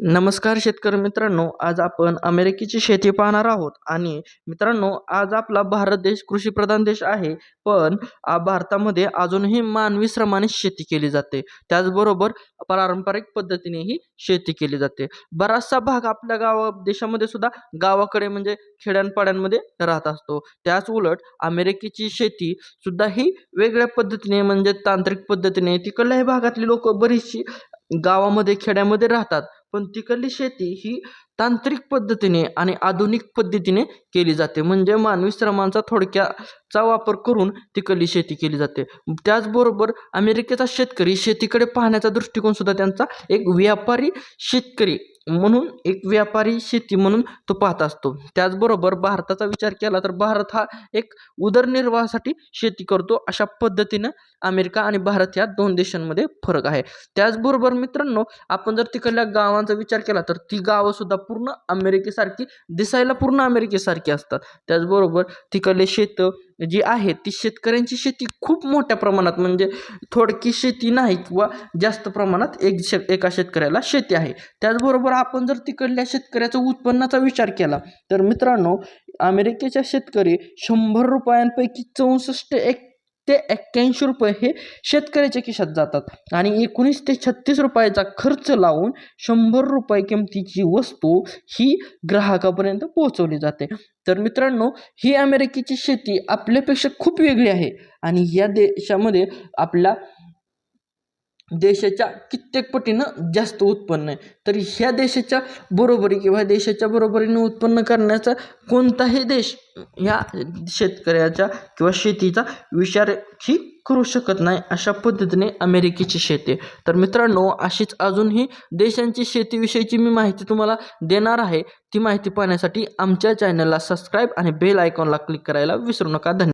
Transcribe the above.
नमस्कार शेतकरी मित्रांनो आज आपण अमेरिकेची शेती पाहणार आहोत. आणि मित्रांनो आज आपला भारत देश कृषीप्रधान देश आहे पण भारतामध्ये अजूनही मानवी श्रमाने शेती केली जाते. त्याचबरोबर पारंपरिक पद्धतीनेही शेती केली जाते. बराचसा भाग आपल्या गावा देशामध्ये सुद्धा गावाकडे म्हणजे खेड्यांपाड्यांमध्ये राहत असतो. त्याच उलट अमेरिकेची शेती सुद्धा ही वेगळ्या पद्धतीने म्हणजे तांत्रिक पद्धतीने तिकडल्याही भागातली लोक बरीचशी गावामध्ये खेड्यामध्ये राहतात. पण तिकडली शेती ही तांत्रिक पद्धतीने आणि आधुनिक पद्धतीने केली जाते. म्हणजे मानवी श्रमांचा थोडक्याचा वापर करून तिकडली शेती केली जाते. त्याचबरोबर अमेरिकेचा शेतकरी शेतीकडे पाहण्याचा दृष्टिकोन सुद्धा त्यांचा एक व्यापारी शेतकरी म्हणून एक व्यापारी शेती म्हणून तो पाहत असतो. त्याचबरोबर भारताचा विचार केला तर भारत हा एक उदरनिर्वाहासाठी शेती करतो. अशा पद्धतीनं अमेरिका आणि भारत या दोन देशांमध्ये फरक आहे. त्याचबरोबर मित्रांनो आपण जर तिकडल्या गावांचा विचार केला तर ती गावंसुद्धा पूर्ण अमेरिकेसारखी दिसायला पूर्ण अमेरिकेसारखी असतात. त्याचबरोबर तिकडले शेतं जी आहे ती शेतकऱ्यांची शेती खूप मोठ्या प्रमाणात म्हणजे थोडकी शेती नाही किंवा जास्त प्रमाणात एक शे एका शेतकऱ्याला शेती आहे. त्याचबरोबर आपण जर तिकडल्या शेतकऱ्याचा उत्पन्नाचा विचार केला तर मित्रांनो अमेरिकेच्या शेतकरी शंभर रुपयांपैकी चौसष्ट एक ते एक्क्याऐंशी रुपये हे शेतकऱ्याच्या खिशात जातात. आणि एकोणीस ते छत्तीस रुपयाचा खर्च लावून शंभर रुपये किमतीची वस्तू ही ग्राहकापर्यंत पोहोचवली जाते. तर मित्रांनो ही अमेरिकेची शेती आपल्यापेक्षा खूप वेगळी आहे. आणि या देशामध्ये आपला देशाच्या कित्येक पटीनं जास्त उत्पन्न आहे. तर ह्या देशाच्या बरोबरी किंवा देशाच्या बरोबरीनं उत्पन्न करण्याचा कोणताही देश ह्या शेतकऱ्याच्या किंवा शेतीचा विचार ही करू शकत नाही अशा पद्धतीने अमेरिकेची शेती आहे. तर मित्रांनो अशीच अजूनही देशांची शेतीविषयीची मी माहिती तुम्हाला देणार आहे. ती माहिती पाहण्यासाठी आमच्या चॅनलला सबस्क्राईब आणि बेल आयकॉनला क्लिक करायला विसरू नका. धन्यवाद.